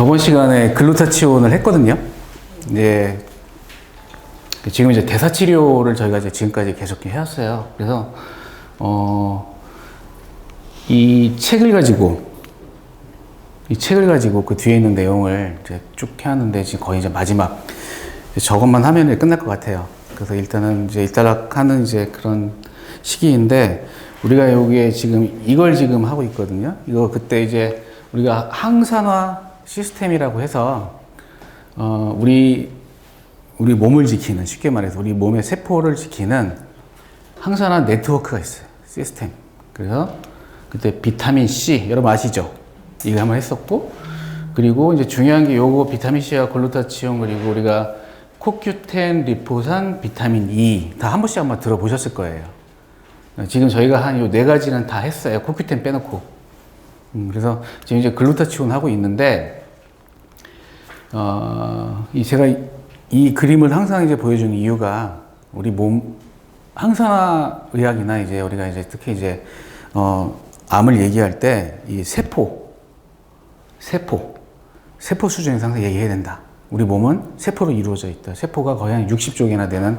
저번 시간에 글루타치온을 했거든요. 이제 지금 이제 대사 치료를 저희가 이제 지금까지 계속 해왔어요. 그래서 어, 이 책을 가지고 이 책을 가지고 그 뒤에 있는 내용을 이제 쭉 해왔는데 지금 거의 이제 마지막 저것만 하면 끝날 것 같아요. 그래서 일단은 이제 일단락하는 이제 그런 시기인데 우리가 여기에 지금 이걸 지금 하고 있거든요. 이거 그때 이제 우리가 항산화 시스템이라고 해서 어 우리 우리 몸을 지키는 쉽게 말해서 우리 몸의 세포를 지키는 항산화 네트워크가 있어요. 시스템. 그래서 그때 비타민 C 여러분 아시죠? 이거 한번 했었고 그리고 이제 중요한 게 요거 비타민 C와 글루타치온 그리고 우리가 코큐텐, 리포산, 비타민 E 다 한 번씩 한번 들어보셨을 거예요. 지금 저희가 한 요 네 가지는 다 했어요. 코큐텐 빼놓고. 음, 그래서 지금 이제 글루타치온 하고 있는데 어, 이 제가 이, 이 그림을 항상 이제 보여주는 이유가 우리 몸 항산화 의학이나 이제 우리가 이제 특히 이제 어, 암을 얘기할 때 이 세포, 세포, 세포 수준에서 항상 얘기해야 된다. 우리 몸은 세포로 이루어져 있다. 세포가 거의 한 60조 개나 되는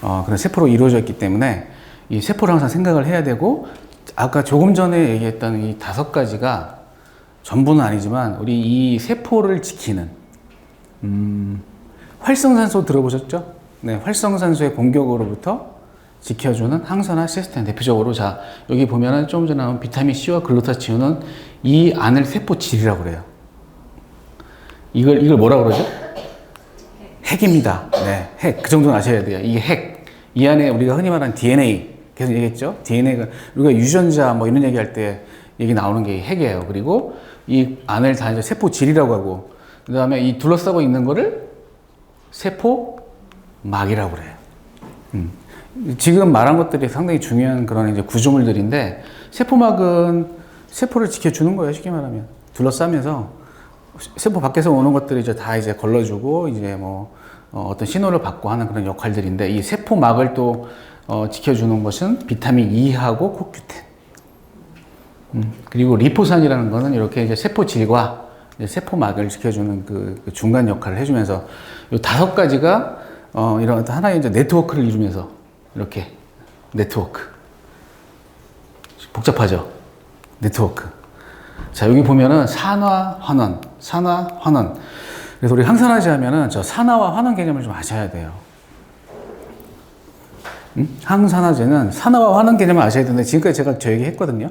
어, 그런 세포로 이루어져 있기 때문에 이 세포를 항상 생각을 해야 되고 아까 조금 전에 얘기했던 이 다섯 가지가 전부는 아니지만 우리 이 세포를 지키는 음, 활성산소 들어보셨죠? 네, 활성산소의 공격으로부터 지켜주는 항산화 시스템 대표적으로 자 여기 보면은 조금 전에 나온 비타민 C와 글루타치온은 이 안을 세포 질이라고 그래요. 이걸 이걸 뭐라 그러죠? 핵입니다. 네, 핵. 그 정도는 아셔야 돼요. 이게 핵. 이 안에 우리가 흔히 말하는 DNA 계속 얘기했죠. DNA가 우리가 유전자 뭐 이런 얘기할 때 얘기 나오는 게 핵이에요. 그리고 이 안을 다 이제 세포 질이라고 하고 그 다음에 이 둘러싸고 있는 거를 세포 막이라고 그래요. 음. 지금 말한 것들이 상당히 중요한 그런 이제 구조물들인데 세포막은 세포를 지켜주는 거예요. 쉽게 말하면 둘러싸면서 세포 밖에서 오는 것들이 이제 다 이제 걸러주고 이제 뭐 어, 떤 신호를 받고 하는 그런 역할들인데 이 세포막을 또 어, 지켜주는 것은 비타민 E하고 코큐텐. 음, 그리고 리포산이라는 거는 이렇게 이제 세포 질과 이제 세포막을 지켜주는 그, 그 중간 역할을 해주면서 이 다섯 가지가 어, 이런 하나의 이제 네트워크를 이루면서 이렇게 네트워크. 복잡하죠? 네트워크. 자, 여기 보면은 산화, 환원, 산화, 환원. 그래서 우리 항산화제 하면은 저 산화와 환원 개념을 좀 아셔야 돼요. 음? 항산화제는 산화와 환원 개념을 아셔야 되는데 지금까지 제가 저 얘기 했거든요.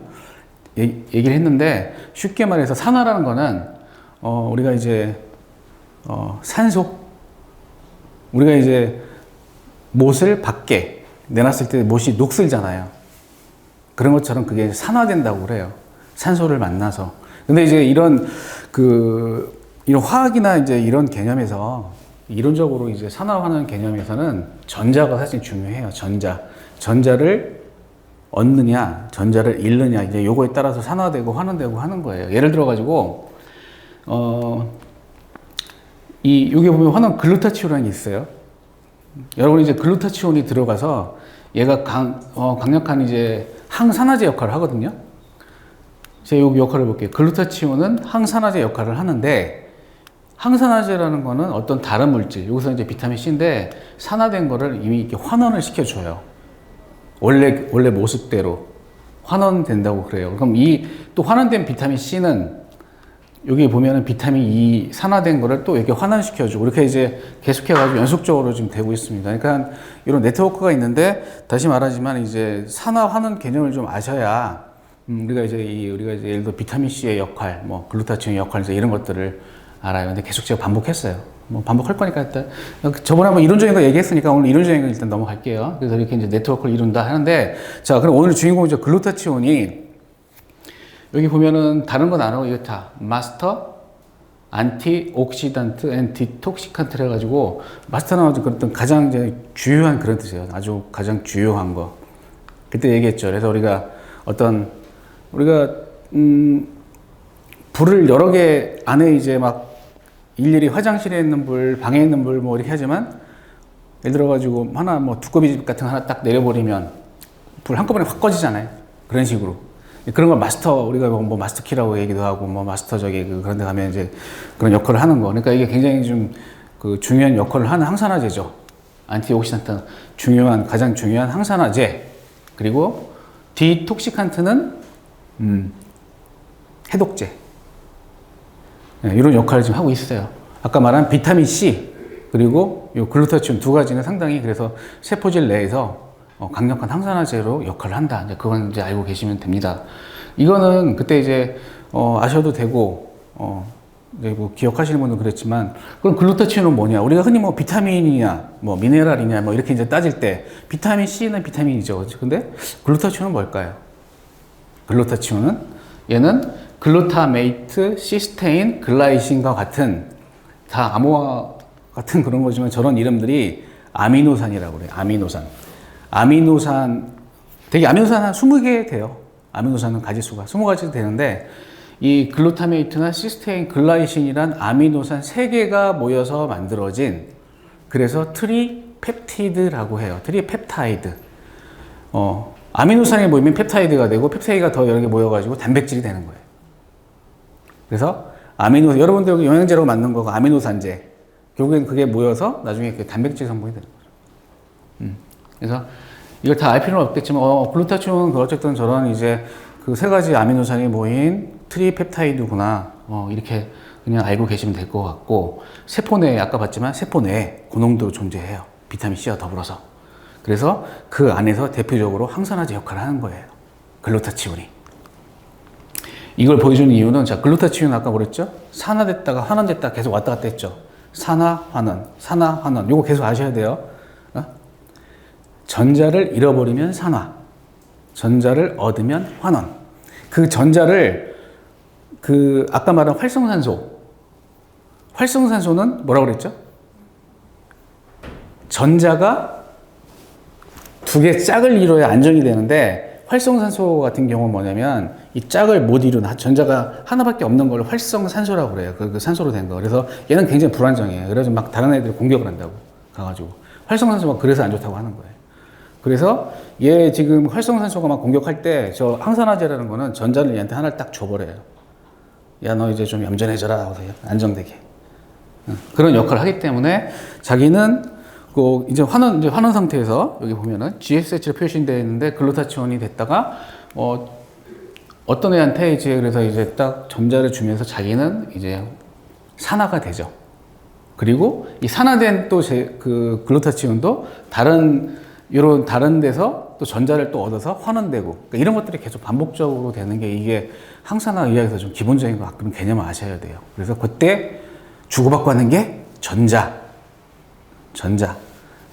얘기, 얘기를 했는데 쉽게 말해서 산화라는 거는 어, 우리가 이제 어, 산소 우리가 이제 못을 밖에 내놨을 때 못이 녹슬잖아요. 그런 것처럼 그게 산화된다고 그래요. 산소를 만나서. 근데 이제 이런 그 이런 화학이나 이제 이런 개념에서 이론적으로 이제 산화하는 개념에서는 전자가 사실 중요해요. 전자. 전자를 얻느냐, 전자를 잃느냐, 이제 요거에 따라서 산화되고 환원되고 하는 거예요. 예를 들어 가지고, 어, 이, 여기 보면 환원 글루타치온이라는 게 있어요. 여러분 이제 글루타치온이 들어가서 얘가 강, 어, 강력한 이제 항산화제 역할을 하거든요. 제가 여기 역할을 볼게요. 글루타치온은 항산화제 역할을 하는데, 항산화제라는 거는 어떤 다른 물질, 여기서 이제 비타민 C인데 산화된 거를 이미 이렇게 환원을 시켜줘요. 원래, 원래 모습대로 환원된다고 그래요. 그럼 이 또 환원된 비타민 C는 여기 보면은 비타민 E 산화된 거를 또 이렇게 환원시켜주고 이렇게 이제 계속해가지고 연속적으로 지금 되고 있습니다. 그러니까 이런 네트워크가 있는데 다시 말하지만 이제 산화 환원 개념을 좀 아셔야 음, 우리가 이제 이 우리가 이제 예를 들어 비타민 C의 역할, 뭐 글루타치온의 역할 이제 이런 것들을 알아요. 근데 계속 제가 반복했어요. 뭐 반복할 거니까 일단 저번에 한번 이론적인 거 얘기했으니까 오늘 이론적인 거 일단 넘어갈게요. 그래서 이렇게 이제 네트워크를 이룬다 하는데 자 그럼 오늘 주인공 이제 글루타치온이 여기 보면은 다른 건 안 하고 이거 다 마스터 안티 옥시단트 앤 디톡시칸트 해가지고 아주 그런 가장 주요한 그런 뜻이에요. 아주 가장 주요한 거. 그때 얘기했죠. 그래서 우리가 어떤 우리가 음 불을 여러 개 안에 이제 막 일일이 화장실에 있는 불, 방에 있는 불 뭐 이렇게 하지만 예를 들어 가지고 하나 뭐 두꺼비 집 같은 거 하나 딱 내려버리면 불 한꺼번에 확 꺼지잖아요. 그런 식으로. 그런 걸 마스터 우리가 뭐, 뭐 마스터키라고 얘기도 하고 뭐 마스터 저기 그 그런 데 가면 이제 그런 역할을 하는 거. 그러니까 이게 굉장히 좀 그 중요한 역할을 하는 항산화제죠. 안티옥시단트 중요한 가장 중요한 항산화제. 그리고 디톡시칸트는 음, 해독제. 네, 이런 역할을 지금 하고 있어요. 아까 말한 비타민 C 그리고 요 글루타치온 두 가지는 상당히 그래서 세포질 내에서 강력한 항산화제로 역할을 한다. 이제 그건 이제 알고 계시면 됩니다. 이거는 그때 이제 어, 아셔도 되고 어, 이제 뭐 기억하시는 분은 그랬지만 그럼 글루타치온은 뭐냐? 우리가 흔히 뭐 비타민이냐, 뭐 미네랄이냐, 뭐 이렇게 이제 따질 때 비타민 C는 비타민이죠. 근데 글루타치온은 뭘까요? 글루타치온은 얘는 글루타메이트, 시스테인, 글라이신과 같은 다 암호화 같은 그런 거지만 저런 이름들이 아미노산이라고 그래요. 아미노산. 아미노산 되게 아미노산 한 20개 돼요. 아미노산은 가지수가 20가지 되는데 이 글루타메이트나 시스테인, 글라이신이란 아미노산 3개가 모여서 만들어진 그래서 트리펩티드라고 해요. 트리펩타이드. 어, 아미노산이 모이면 펩타이드가 되고 펩타이드가 더 여러 개 모여 가지고 단백질이 되는 거예요. 그래서 아미노 여러분들 영양제로 만든 거가 아미노산제. 결국엔 그게 모여서 나중에 그 단백질 성분이 되는. 음. 그래서 이걸 다 알 필요는 없겠지만 어, 글루타치온은 그 어쨌든 저런 이제 그 세 가지 아미노산이 모인 트리펩타이드구나. 어, 이렇게 그냥 알고 계시면 될 것 같고 세포 내에 아까 봤지만 세포 내에 고농도 존재해요. 비타민 C와 더불어서. 그래서 그 안에서 대표적으로 항산화제 역할을 하는 거예요. 글루타치온이. 이걸 보여주는 이유는 자 글루타치온 아까 그랬죠? 산화됐다가 환원됐다 계속 왔다 갔다 했죠. 산화 환원, 산화 환원. 요거 계속 아셔야 돼요. 어? 전자를 잃어버리면 산화, 전자를 얻으면 환원. 그 전자를 그 아까 말한 활성산소, 활성산소는 뭐라고 그랬죠? 전자가 두 개 짝을 이뤄야 안정이 되는데 활성산소 같은 경우는 뭐냐면 이 짝을 못 이루는 전자가 하나밖에 없는 걸 활성산소라고 그래요. 그, 그 산소로 된 거. 그래서 얘는 굉장히 불안정해요. 그래서 막 다른 애들이 공격을 한다고 가가지고 활성산소가 그래서 안 좋다고 하는 거예요. 그래서 얘 지금 활성산소가 막 공격할 때 저 항산화제라는 거는 전자를 얘한테 하나를 딱 줘버려요. 야 너 이제 좀 얌전해져라 하고 안정되게 응. 그런 역할을 하기 때문에 자기는 그 이제 환원 이제 환원 상태에서 여기 보면은 GSH로 표시되어 있는데 글루타치온이 됐다가 어 어떤 애한테 이제 그래서 이제 딱 전자를 주면서 자기는 이제 산화가 되죠. 그리고 이 산화된 또그 글루타치온도 다른 이런 다른 데서 또 전자를 또 얻어서 환원되고 그러니까 이런 것들이 계속 반복적으로 되는 게 이게 항산화 의학에서 좀 기본적인 거 그런 개념을 아셔야 돼요. 그래서 그때 주고받고 하는 게 전자, 전자.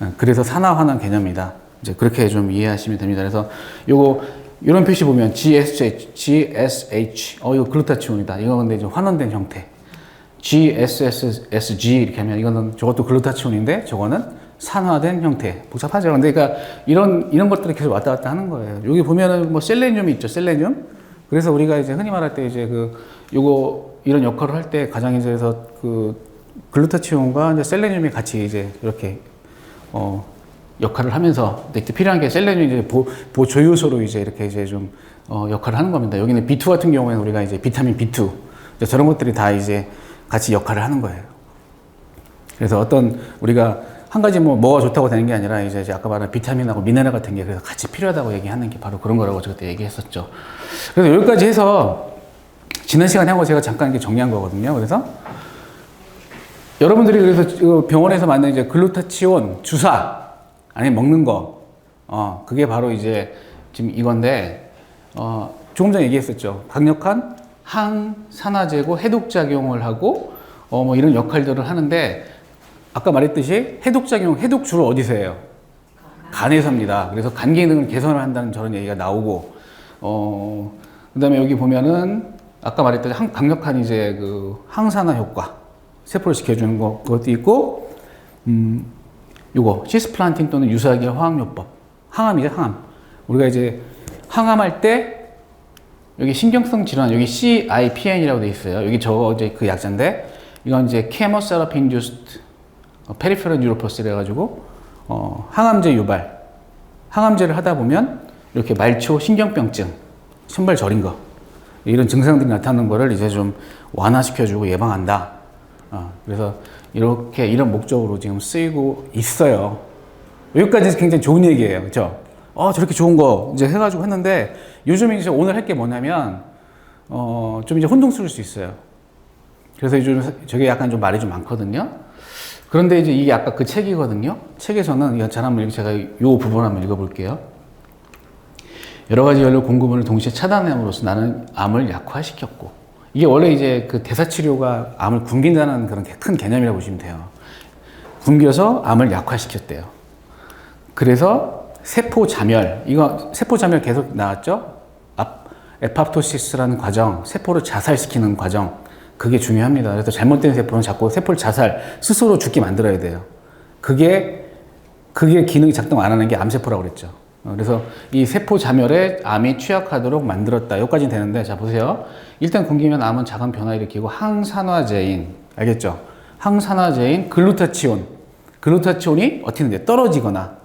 어, 그래서 산화 환원 개념이다. 이제 그렇게 좀 이해하시면 됩니다. 그래서 요거 이런 표시 보면 GSH, GSH, 어 이거 글루타치온이다. 이거 근데 이제 환원된 형태. GSSG 이렇게 하면 이거는 저것도 글루타치온인데 저거는 산화된 형태. 복잡하죠. 근데 그러니까 이런 이런 것들이 계속 왔다 갔다 하는 거예요. 여기 보면은 뭐 셀레늄이 있죠. 셀레늄. 그래서 우리가 이제 흔히 말할 때 이제 그 요거 이런 역할을 할 때 가장 이제 그래서 그 글루타치온과 이제 셀레늄이 같이 이제 이렇게 어 역할을 하면서 필요한 게 셀레늄이 이제 보, 보조 요소로 이제 이렇게 이제 좀 어, 역할을 하는 겁니다. 여기는 B2 같은 경우에는 우리가 이제 비타민 B2 이제 저런 것들이 다 이제 같이 역할을 하는 거예요. 그래서 어떤 우리가 한 가지 뭐 뭐가 좋다고 되는 게 아니라 이제, 아까 말한 비타민하고 미네랄 같은 게 그래서 같이 필요하다고 얘기하는 게 바로 그런 거라고 그때 얘기했었죠. 그래서 여기까지 해서 지난 시간에 한거 제가 잠깐 이렇게 정리한 거거든요. 그래서 여러분들이 그래서 병원에서 만든 이제 글루타치온 주사 아니 먹는 거, 어 그게 바로 이제 지금 이건데 어 조금 전에 얘기했었죠. 강력한 항산화제고 해독 작용을 하고 어 뭐 이런 역할들을 하는데 아까 말했듯이 해독 작용, 해독 주로 어디서 해요? 간에서 합니다. 그래서 간 기능을 개선을 한다는 저런 얘기가 나오고 어 그 다음에 여기 보면은 아까 말했듯이 항, 강력한 이제 그 항산화 효과 세포를 지켜주는 거 그것도 있고 음 요거 시스플란틴 또는 유사기의 화학요법 항암이죠 항암 우리가 이제 항암할 때 여기 신경성 질환 여기 CIPN이라고 돼 있어요 여기 저거 이제 그 약자인데 이건 이제 케모세라피 인듀스트 페리페럴 뉴로퍼스래 가지고 어, 항암제 유발 항암제를 하다 보면 이렇게 말초 신경병증 신발 저린 거 이런 증상들이 나타나는 거를 이제 좀 완화시켜주고 예방한다. 어, 그래서 이렇게 이런 목적으로 지금 쓰이고 있어요. 여기까지 굉장히 좋은 얘기예요, 그렇죠? 어 저렇게 좋은 거 이제 해가지고 했는데 요즘 이제 오늘 할 게 뭐냐면 어 좀 이제 혼동스러울 수 있어요. 그래서 요즘 저게 약간 좀 말이 좀 많거든요. 그런데 이제 이게 아까 그 책이거든요. 책에서는 잘 한번 제가 이 부분 한번 읽어볼게요. 여러 가지 연료 공급을 동시에 차단함으로써 나는 암을 약화시켰고 이게 원래 이제 그 대사 치료가 암을 굶긴다는 그런 큰 개념이라고 보시면 돼요. 굶겨서 암을 약화시켰대요. 그래서 세포 자멸 이거 세포 자멸 계속 나왔죠? 아, 에파토시스라는 과정, 세포를 자살시키는 과정 그게 중요합니다. 그래서 잘못된 세포는 자꾸 세포를 자살 스스로 죽게 만들어야 돼요. 그게 그게 기능이 작동 안 하는 게 암세포라고 그랬죠. 어, 그래서 이 세포 자멸에 암이 취약하도록 만들었다. 여기까지는 되는데 자 보세요. 일단 굶기면 암은 작은 변화 일으키고 항산화제인 알겠죠? 항산화제인 글루타치온 글루타치온이 어떻게 되는데 떨어지거나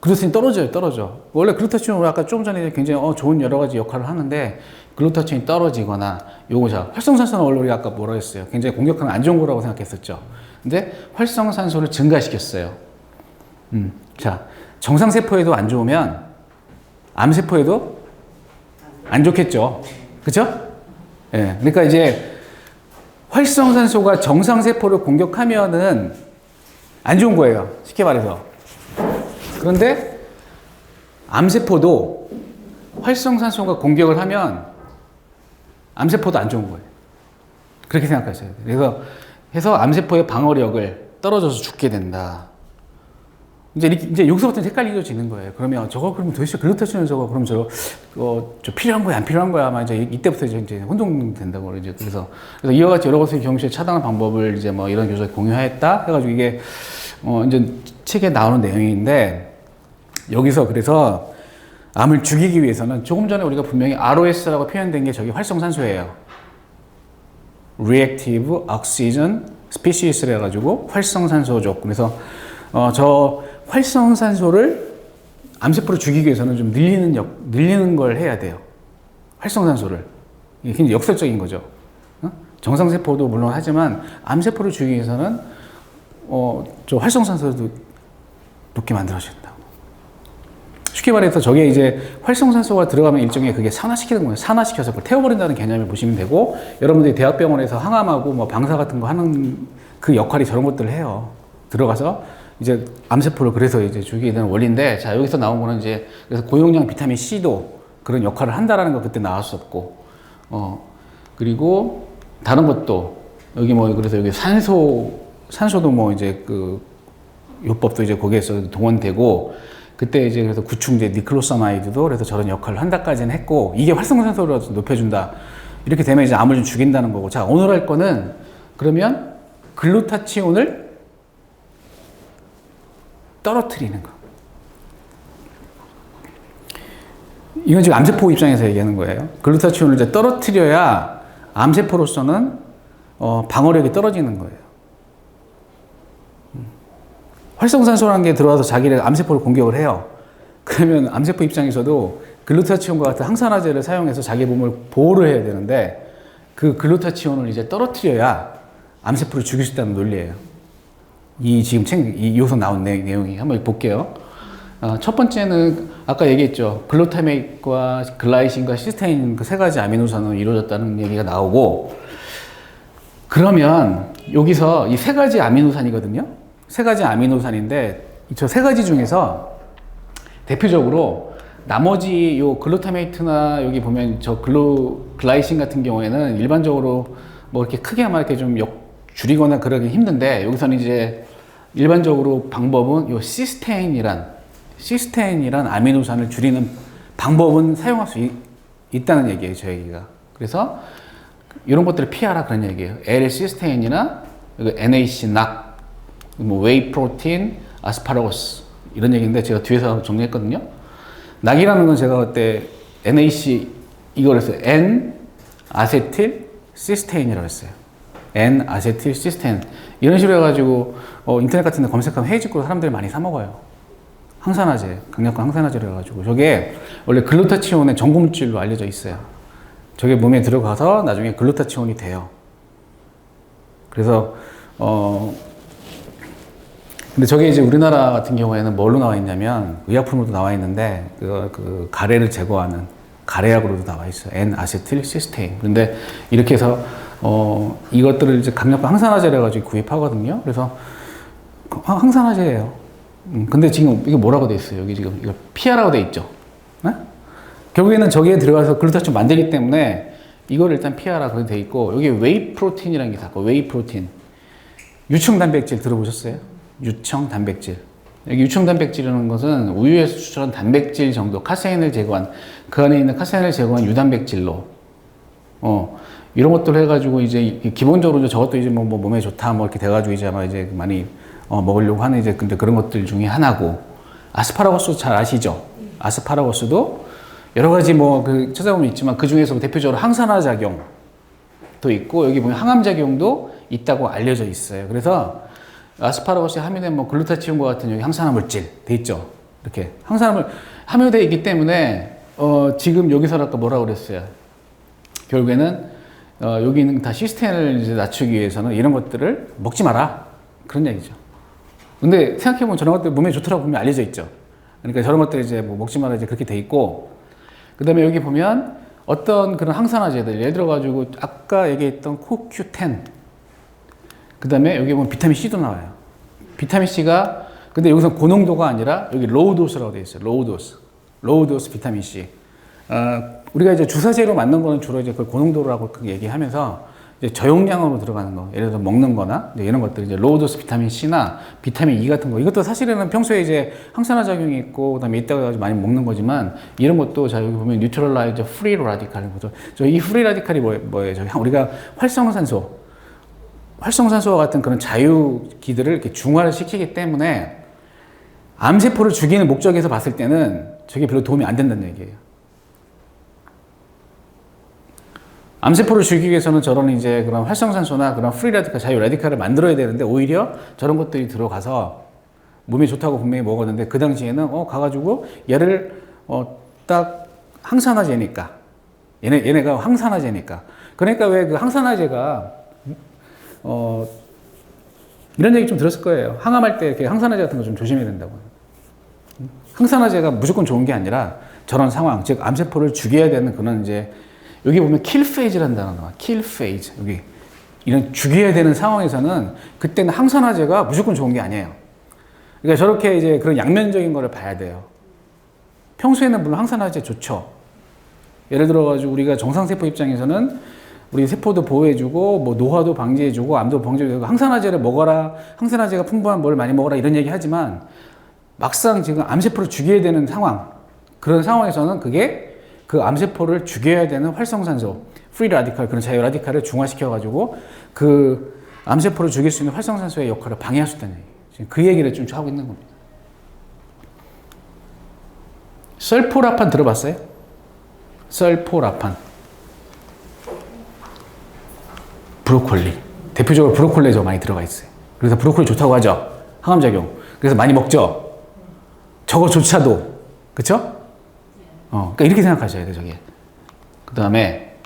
글루타치온이 떨어져요, 떨어져. 원래 글루타치온은 아까 조금 전에 굉장히 어, 좋은 여러 가지 역할을 하는데 글루타치온이 떨어지거나 요거 자 활성산소는 원래 우리가 아까 뭐라 했어요? 굉장히 공격하는 안 좋은 거라고 생각했었죠. 근데 활성산소를 증가시켰어요. 음, 자 정상 세포에도 안 좋으면 암 세포에도 안 좋겠죠. 그렇죠? 예. 그러니까 이제 활성산소가 정상 세포를 공격하면은 안 좋은 거예요. 쉽게 말해서. 그런데 암세포도 활성산소가 공격을 하면 암세포도 안 좋은 거예요. 그렇게 생각하셔야 돼요. 그래서 해서 암세포의 방어력을 떨어져서 죽게 된다. 이제 이제 여기서부터 헷갈려지는 거예요. 그러면 저거 그러면 도대체 글루타치온 저거 그럼 저, 어, 저 필요한 거야 안 필요한 거야 아마 이제 이때부터 이제 혼동된다고 그러죠. 그래서 그래서 이와 같이 여러 가지 경시에 차단하는 방법을 이제 뭐 이런 교수가 공유했다 해가지고 이게 어 이제 책에 나오는 내용인데 여기서 그래서 암을 죽이기 위해서는 조금 전에 우리가 분명히 ROS라고 표현된 게 저기 활성산소예요. Reactive Oxygen Species를 해가지고 활성산소족. 그래서 어, 저 활성산소를 암세포를 죽이기 위해서는 좀 늘리는 역, 늘리는 걸 해야 돼요. 활성산소를. 이게 굉장히 역설적인 거죠. 어? 정상세포도 물론 하지만 암세포를 죽이기 위해서는 어, 저 활성산소도 높게 만들어줘야 된다고. 쉽게 말해서 저게 이제 활성산소가 들어가면 일종의 그게 산화시키는 거예요. 산화시켜서 그걸 태워버린다는 개념을 보시면 되고, 여러분들이 대학병원에서 항암하고 뭐 방사 같은 거 하는 그 역할이 저런 것들을 해요. 들어가서 이제 암세포를 그래서 이제 죽이게 되는 원리인데, 자, 여기서 나온 거는 이제 그래서 고용량 비타민 C도 그런 역할을 한다라는 거 그때 나왔었고, 어, 그리고 다른 것도 여기 뭐 그래서 여기 산소, 산소도 뭐 이제 그 요법도 이제 거기에서 동원되고, 그때 이제 그래서 구충제 니클로사마이드도 그래서 저런 역할을 한다까지는 했고 이게 활성산소를 높여준다. 이렇게 되면 이제 암을 좀 죽인다는 거고. 자 오늘 할 거는 그러면 글루타치온을 떨어뜨리는 거. 이건 지금 암세포 입장에서 얘기하는 거예요. 글루타치온을 이제 떨어뜨려야 암세포로서는 어, 방어력이 떨어지는 거예요 활성산소라는 게 들어와서 자기를 암세포를 공격을 해요. 그러면 암세포 입장에서도 글루타치온과 같은 항산화제를 사용해서 자기 몸을 보호를 해야 되는데 그 글루타치온을 이제 떨어뜨려야 암세포를 죽일 수 있다는 논리예요. 이 지금 책, 이 요소 나온 내, 내용이 한번 볼게요. 어, 첫 번째는 아까 얘기했죠. 글루타메이트과 글라이신과 시스테인 그 세 가지 아미노산으로 이루어졌다는 얘기가 나오고 그러면 여기서 이 세 가지 아미노산이거든요. 세 가지 아미노산인데 저 세 가지 중에서 대표적으로 나머지 요 글루타메이트나 여기 보면 저 글루 글라이신 같은 경우에는 일반적으로 뭐 이렇게 크게 아마 이렇게 좀 역, 줄이거나 그러기 힘든데 여기서는 이제 일반적으로 방법은 요 시스테인이란 시스테인이란 아미노산을 줄이는 방법은 사용할 수 있, 있다는 얘기예요, 저 얘기가. 그래서 이런 것들을 피하라 그런 얘기예요. L 시스테인이나 NAC 낙 뭐 웨이 프로틴, 아스파라거스 이런 얘기인데 제가 뒤에서 정리했거든요. 낙이라는 건 제가 그때 NAC 이걸 해서 N 아세틸 시스테인이라고 했어요. N 아세틸 시스테인 이런 식으로 해가지고 어, 인터넷 같은 데 검색하면 헤이즈고 사람들이 많이 사 먹어요. 항산화제, 강력한 항산화제라 가지고 저게 원래 글루타치온의 전고물질로 알려져 있어요. 저게 몸에 들어가서 나중에 글루타치온이 돼요. 그래서 어 근데 저게 이제 우리나라 같은 경우에는 뭘로 나와 있냐면 의약품으로도 나와 있는데 그, 그 가래를 제거하는 가래약으로도 나와 있어요. N-아세틸 시스테인. 근데 이렇게 해서 어 이것들을 이제 강력한 항산화제라 가지고 구입하거든요. 그래서 항- 항산화제예요. 음, 근데 지금 이게 뭐라고 돼 있어요? 여기 지금 이거 피하라고 돼 있죠. 네? 결국에는 저기에 들어가서 글루타치온 만들기 때문에 이걸 일단 피하라 그렇게 돼 있고 여기 웨이 프로틴이라는 게 있고 웨이 프로틴 유청 단백질 들어보셨어요? 유청 단백질 여기 유청 단백질이라는 것은 우유에서 추출한 단백질 정도 카세인을 제거한 그 안에 있는 카세인을 제거한 유단백질로 어 이런 것들 해가지고 이제 이- 기본적으로 이제 저것도 이제 뭐, 뭐 몸에 좋다 뭐 이렇게 돼가지고 이제 아마 이제 많이 어 먹으려고 하는 이제 근데 그런 것들 중에 하나고 아스파라거스 잘 아시죠? 아스파라거스도 여러 가지 뭐 그 찾아보면 있지만 그 중에서 대표적으로 항산화 작용도 있고 여기 보면 항암 작용도 있다고 알려져 있어요. 그래서 아스파라거스에 함유된 뭐 글루타치온과 같은 항산화 물질 돼 있죠. 이렇게 항산화물 함유되어 있기 때문에 어 지금 여기서 아까 뭐라고 그랬어요? 결국에는 어 여기 있는 다 시스템을 이제 낮추기 위해서는 이런 것들을 먹지 마라 그런 얘기죠. 근데 생각해보면 저런 것들 몸에 좋더라고 보면 알려져 있죠. 그러니까 저런 것들 이제 뭐 먹지 마라 이제 그렇게 돼 있고, 그 다음에 여기 보면 어떤 그런 항산화제들, 예를 들어 가지고 아까 얘기했던 코큐텐, 그 다음에 여기 보면 비타민 C도 나와요. 비타민 C가, 근데 여기서 고농도가 아니라 여기 로우 도스라고 되어 있어요. 로우 도스. 로우 도스 비타민 C. 어, 우리가 이제 주사제로 만든 거는 주로 이제 그걸 고농도라고 얘기하면서 이제 저용량으로 들어가는 거, 예를 들어 먹는 거나 이런 것들, 이제 로우 도스 비타민 C나 비타민 E 같은 거, 이것도 사실은 평소에 이제 항산화 작용이 있고, 그 다음에 이따가 많이 먹는 거지만, 이런 것도 자, 여기 보면 뉴트럴라이저 프리 라디칼인 거죠. 저 이 프리 라디칼이 뭐, 뭐예요? 우리가 활성산소, 활성산소와 같은 그런 자유기들을 이렇게 중화를 시키기 때문에 암세포를 죽이는 목적에서 봤을 때는 저게 별로 도움이 안 된다는 얘기예요. 암세포를 죽이기 위해서는 저런 이제 그런 활성산소나 그런 프리 라디칼, 자유 라디칼을 만들어야 되는데 오히려 저런 것들이 들어가서 몸에 좋다고 분명히 먹었는데 그 당시에는 어 가가지고 얘를 어 딱 항산화제니까 얘네 얘네가 항산화제니까 그러니까 왜 그 항산화제가 어 이런 얘기 좀 들었을 거예요. 항암할 때 이렇게 항산화제 같은 거 좀 조심해야 된다고. 항산화제가 무조건 좋은 게 아니라 저런 상황, 즉 암세포를 죽여야 되는 그런 이제 여기 보면 킬 페이지라는 단어가 나와. 킬 페이지. 여기 이런 죽여야 되는 상황에서는 그때는 항산화제가 무조건 좋은 게 아니에요. 그러니까 저렇게 이제 그런 양면적인 거를 봐야 돼요. 평소에는 물론 항산화제 좋죠. 예를 들어 가지고 우리가 정상세포 입장에서는 우리 세포도 보호해주고 뭐 노화도 방지해주고 암도 방지해주고 항산화제를 먹어라 항산화제가 풍부한 뭘 많이 먹어라 이런 얘기 하지만 막상 지금 암세포를 죽여야 되는 상황 그런 상황에서는 그게 그 암세포를 죽여야 되는 활성산소 프리 라디칼 그런 자유 라디칼을 중화시켜 가지고 그 암세포를 죽일 수 있는 활성산소의 역할을 방해할 수 있다는 얘기 지금 그 얘기를 좀 하고 있는 겁니다. 썰포라판 들어봤어요? 썰포라판 브로콜리 대표적으로 브로콜리에 저 많이 들어가 있어요. 그래서 브로콜리 좋다고 하죠. 항암작용. 그래서 많이 먹죠. 저거조차도 그쵸? 어, 그러니까 이렇게 생각하셔야 돼요, 저게. 그 다음에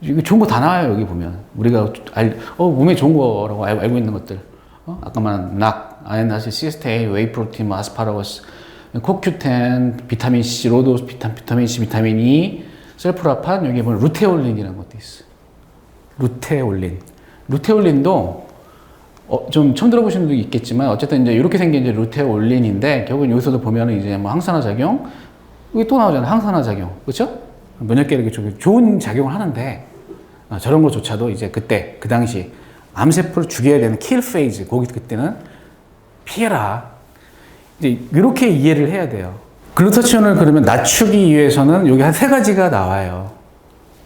이거 좋은 거 다 나와요, 여기 보면. 우리가 알, 어, 몸에 좋은 거라고 알, 알고 있는 것들. 어? 아까 말한 낙, 아엔다시, 시스테인, 웨이 프로틴, 뭐 아스파라거스, 코큐텐, 비타민 C, 로도스, 비타, 비타민 C, 비타민 E, 셀프라판, 여기 보면 루테올린이라는 것도 있어요. 루테올린. 루테올린도 어, 좀 처음 들어보신 분도 있겠지만 어쨌든 이제 이렇게 생긴 이제 루테올린인데 결국은 여기서도 보면은 이제 뭐 항산화 작용 여기 또 나오잖아요 항산화 작용 그렇죠? 면역계력에 좀 좋은 작용을 하는데 어, 저런 것조차도 이제 그때 그 당시 암세포를 죽여야 되는 킬 페이즈 거기 그때는 피해라 이제 이렇게 이해를 해야 돼요. 글루타치온을 그러면 낮추기 위해서는 여기 한 세 가지가 나와요.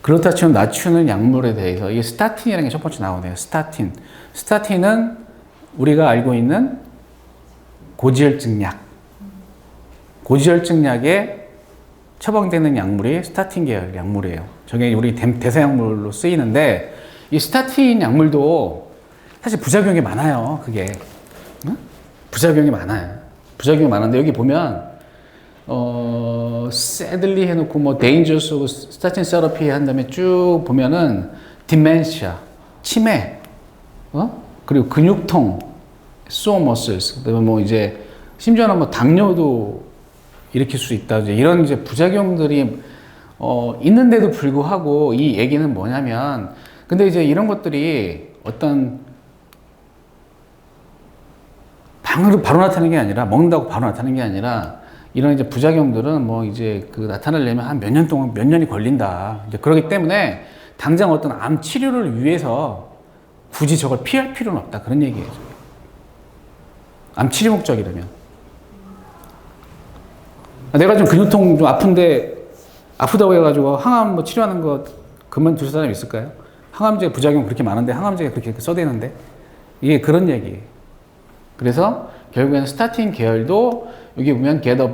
글루타치온 낮추는 약물에 대해서 이게 스타틴이라는 게 첫 번째 나오네요. 스타틴. 스타틴은 우리가 알고 있는 고지혈증 약. 고지혈증 약에 처방되는 약물이 스타틴 계열 약물이에요. 저게 우리 대- 대사약물로 쓰이는데 이 스타틴 약물도 사실 부작용이 많아요. 그게 응? 부작용이 많아요. 부작용이 많은데 여기 보면 어 sadly 해놓고 뭐 dangerous of statin therapy 한 다음에 쭉 보면은 dementia 치매 어? 그리고 근육통 sore muscles 그다음에 뭐 이제 심지어는 뭐 당뇨도 일으킬 수 있다. 이제 이런 이제 부작용들이 어 있는데도 불구하고 이 얘기는 뭐냐면 근데 이제 이런 것들이 어떤 바로, 바로 나타나는 게 아니라 먹는다고 바로 나타나는 게 아니라 이런 이제 부작용들은 뭐 이제 그 나타나려면 한 몇 년 동안 몇 년이 걸린다. 이제 그렇기 때문에 당장 어떤 암 치료를 위해서 굳이 저걸 피할 필요는 없다. 그런 얘기예요. 암 치료 목적이라면. 아, 내가 좀 근육통 좀 아픈데 아프다고 해가지고 항암 뭐 치료하는 거 그만둘 사람 있을까요? 항암제 부작용 그렇게 많은데 항암제가 그렇게 써대는데 이게 그런 얘기예요. 그래서 결국에는 스타틴 계열도 여기 보면 get a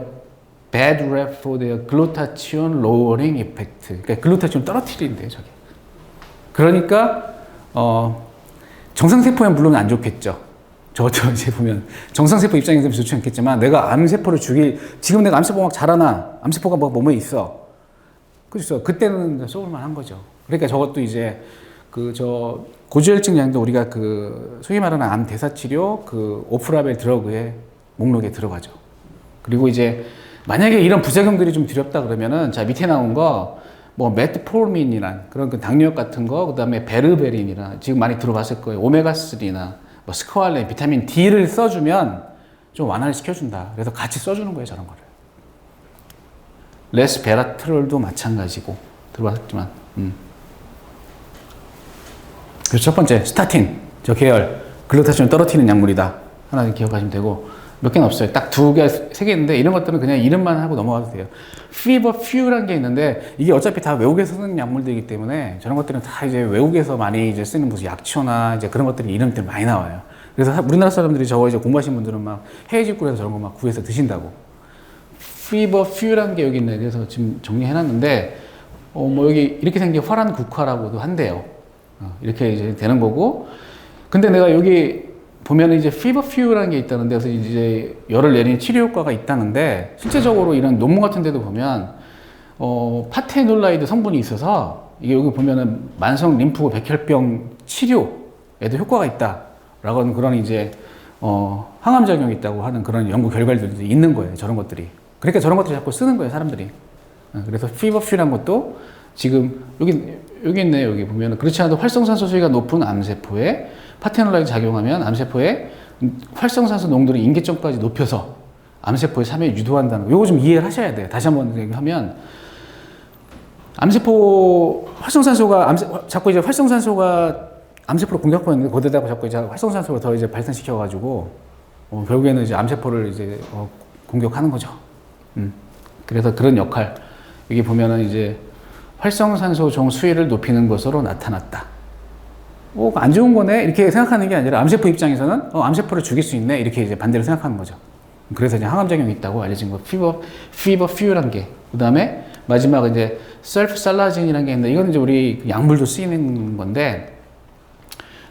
bad rep for their glutathione lowering effect. 그러니까 글루타치온 떨어뜨린대요, 저게. 그러니까 어 정상세포엔 물론 안 좋겠죠. 저도 이제 보면 정상세포 입장에서 좋지 않겠지만 내가 암세포를 죽일 지금 내가 암세포 막 자라나 암세포가 막 몸에 있어. 그렇죠. 그때는 쏘을만 한 거죠. 그러니까 저것도 이제 그 저 고지혈증 양도 우리가 그 소위 말하는 암 대사 치료 그 오프라벨 드러그의 목록에 들어가죠. 그리고 이제 만약에 이런 부작용들이 좀 두렵다 그러면은 자 밑에 나온 거 뭐 메트포르민이란 그런 그 당뇨약 같은 거 그다음에 베르베린이나 지금 많이 들어봤을 거예요. 오메가 3나 뭐 스코알렌, 비타민 D를 써주면 좀 완화를 시켜준다. 그래서 같이 써주는 거예요 저런 거를. 레스베라트롤도 마찬가지고 들어봤지만. 음. 그래서 첫 번째 스타틴 저 계열. 글루타치온 떨어뜨리는 약물이다. 하나 기억하시면 되고 몇 개는 없어요. 딱 두 개 세 개 있는데 이런 것들은 그냥 이름만 하고 넘어가도 돼요. Fever few라는 게 있는데 이게 어차피 다 외국에서 쓰는 약물들이기 때문에 저런 것들은 다 이제 외국에서 많이 이제 쓰는 무슨 약초나 이제 그런 것들이 이름들 많이 나와요. 그래서 하- 우리나라 사람들이 저거 이제 공부하신 분들은 막 해외 직구에서 저런 거 막 구해서 드신다고. Fever few라는 게 여기 있네. 그래서 지금 정리해놨는데 어 뭐 여기 이렇게 생긴 게 화란 국화라고도 한대요. 어, 이렇게 이제 되는 거고. 근데 내가 여기 보면 이제 피버퓨라는 게 있다는데 그래서 이제 열을 내리는 치료 효과가 있다는데 실제적으로 이런 논문 같은 데도 보면 어, 파테놀라이드 성분이 있어서 이게 여기 보면은 만성 림프 백혈병 치료에도 효과가 있다라고 하는 그런 이제 어, 항암 작용이 있다고 하는 그런 연구 결과들도 있는 거예요. 저런 것들이. 그러니까 저런 것들을 자꾸 쓰는 거예요, 사람들이. 어, 그래서 피버퓨라는 것도 지금 여기 여기 있네 여기 보면 그렇지 않아도 활성산소 수위가 높은 암세포에 파테놀라이드 작용하면 암세포의 활성산소 농도를 임계점까지 높여서 암세포의 삶에 유도한다는 거. 요거 좀 이해를 하셔야 돼요. 다시 한번 얘기하면 암세포 활성산소가 암세, 자꾸 이제 활성산소가 암세포를 공격하고 있는데 거기다가 자꾸 이제 활성산소를 더 이제 발산시켜 가지고 어, 결국에는 이제 암세포를 이제 어, 공격하는 거죠. 음. 그래서 그런 역할 여기 보면은 이제 활성산소 종 수위를 높이는 것으로 나타났다. 어, 안 좋은 거네 이렇게 생각하는 게 아니라 암세포 입장에서는 어, 암세포를 죽일 수 있네 이렇게 이제 반대로 생각하는 거죠. 그래서 이제 항암 작용이 있다고 알려진 거 피버 피버 퓨란 게 그 다음에 마지막 이제 셀프 살라진이라는 게 있는데 이건 이제 우리 그 약물도 쓰이는 건데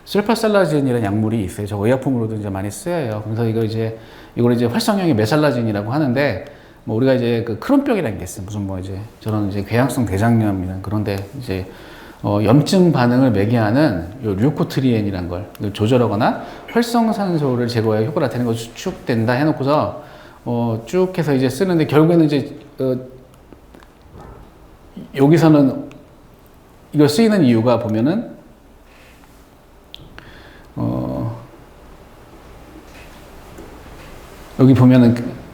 설파살라진이라는 약물이 있어요. 저 의약품으로도 이제 많이 쓰여요. 그래서 이거 이제 이걸 이제 활성형의 메살라진이라고 하는데 뭐 우리가 이제 그 크론병이라는 게 있어요. 무슨 뭐 이제 저런 이제 궤양성 대장염이나 그런데 이제 어 염증 반응을 매개하는 요 류코트리엔이라는 걸 이걸 조절하거나 활성산소를 제거해 효과가 나타내는 거 추측된다 해놓고서 어 쭉 해서 이제 쓰는데 결국에는 이제 어 여기서는 이거 쓰이는 이유가 보면은 어, 여기 보면은 그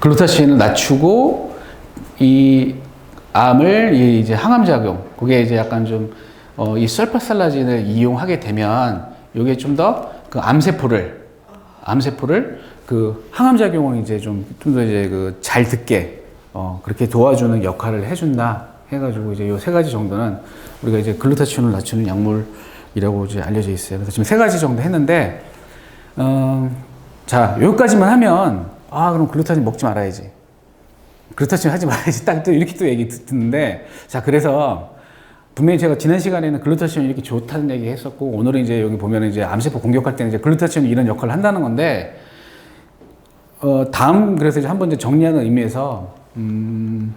글루타치온을 낮추고 이 암을 이 이제 항암 작용 그게 이제 약간 좀 어, 이 설파살라진을 이용하게 되면 이게 좀 더 그 암세포를 암세포를 그 항암 작용을 이제 좀 좀 더 이제 그 잘 듣게 어, 그렇게 도와주는 역할을 해준다 해가지고 이제 요 세 가지 정도는 우리가 이제 글루타치온을 낮추는 약물이라고 이제 알려져 있어요. 그래서 지금 세 가지 정도 했는데 어, 자 여기까지만 하면 아 그럼 글루타치온 먹지 말아야지. 글루타치온 하지 말아야지. 딱 또 이렇게 또 얘기 듣- 듣는데 자 그래서 분명히 제가 지난 시간에는 글루타치온이 이렇게 좋다는 얘기 했었고 오늘은 이제 여기 보면 이제 암세포 공격할 때는 이제 글루타치온이 이런 역할을 한다는 건데 어 다음 그래서 이제 한번 이제 정리하는 의미에서 음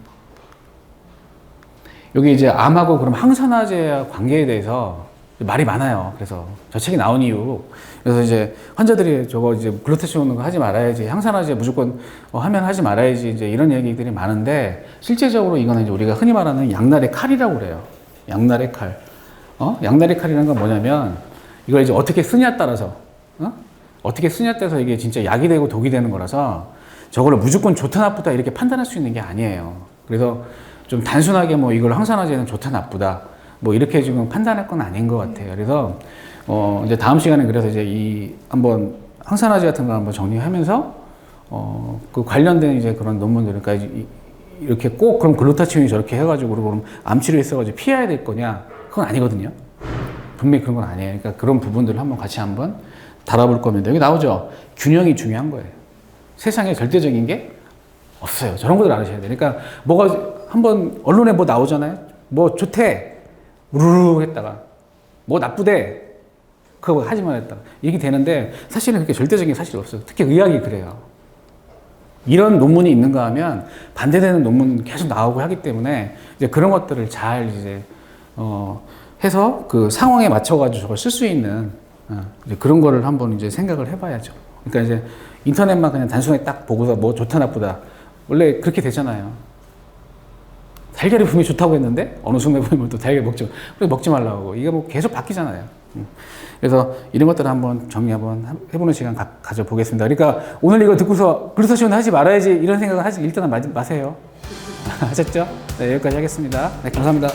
여기 이제 암하고 그럼 항산화제와 관계에 대해서 말이 많아요. 그래서 저 책이 나온 이유. 그래서 이제 환자들이 저거 이제 글루타치온 하지 말아야지, 항산화제 무조건 어, 하면 하지 말아야지 이제 이런 얘기들이 많은데 실제적으로 이거는 이제 우리가 흔히 말하는 양날의 칼이라고 그래요. 양날의 칼. 어? 양날의 칼이라는 건 뭐냐면 이걸 이제 어떻게 쓰냐에 따라서 어? 어떻게 쓰냐에 따라서 이게 진짜 약이 되고 독이 되는 거라서 저거를 무조건 좋다 나쁘다 이렇게 판단할 수 있는 게 아니에요. 그래서 좀 단순하게 뭐 이걸 항산화제는 좋다 나쁘다 뭐 이렇게 지금 판단할 건 아닌 것 같아요. 그래서 어 이제 다음 시간에 그래서 이제 이 한번 항산화제 같은 거 한번 정리하면서 어 그 관련된 이제 그런 논문들 그러니까 이- 이렇게 꼭 그럼 글루타치온이 저렇게 해가지고 그럼 암치료 있어가지고 피해야 될 거냐 그건 아니거든요. 분명히 그런 건 아니에요. 그러니까 그런 부분들을 한번 같이 한번 다뤄볼 겁니다. 여기 나오죠. 균형이 중요한 거예요. 세상에 절대적인 게 없어요. 저런 것들 알으셔야 돼요. 그러니까 뭐가 한번 언론에 뭐 나오잖아요. 뭐 좋대. 우르르 했다가 뭐 나쁘대. 그거 하지 말했다. 이게 되는데 사실은 그렇게 절대적인 사실이 없어요. 특히 의학이 그래요. 이런 논문이 있는가 하면 반대되는 논문 계속 나오고 하기 때문에 이제 그런 것들을 잘 이제 어 해서 그 상황에 맞춰가지고 저걸 쓸 수 있는 어, 그런 거를 한번 이제 생각을 해봐야죠. 그러니까 이제 인터넷만 그냥 단순하게 딱 보고서 뭐 좋다 나쁘다 원래 그렇게 되잖아요. 달걀이 분명히 좋다고 했는데 어느 순간에 보면 또 달걀 먹지 그래 먹지 말라고 이게 뭐 계속 바뀌잖아요. 음. 그래서 이런 것들을 한번 정리 한번 해보는 시간 가, 가져보겠습니다. 그러니까 오늘 이거 듣고서 글루타치온 하지 말아야지 이런 생각을 하지 일단은 마, 마세요. 아셨죠? 네, 여기까지 하겠습니다. 네, 감사합니다.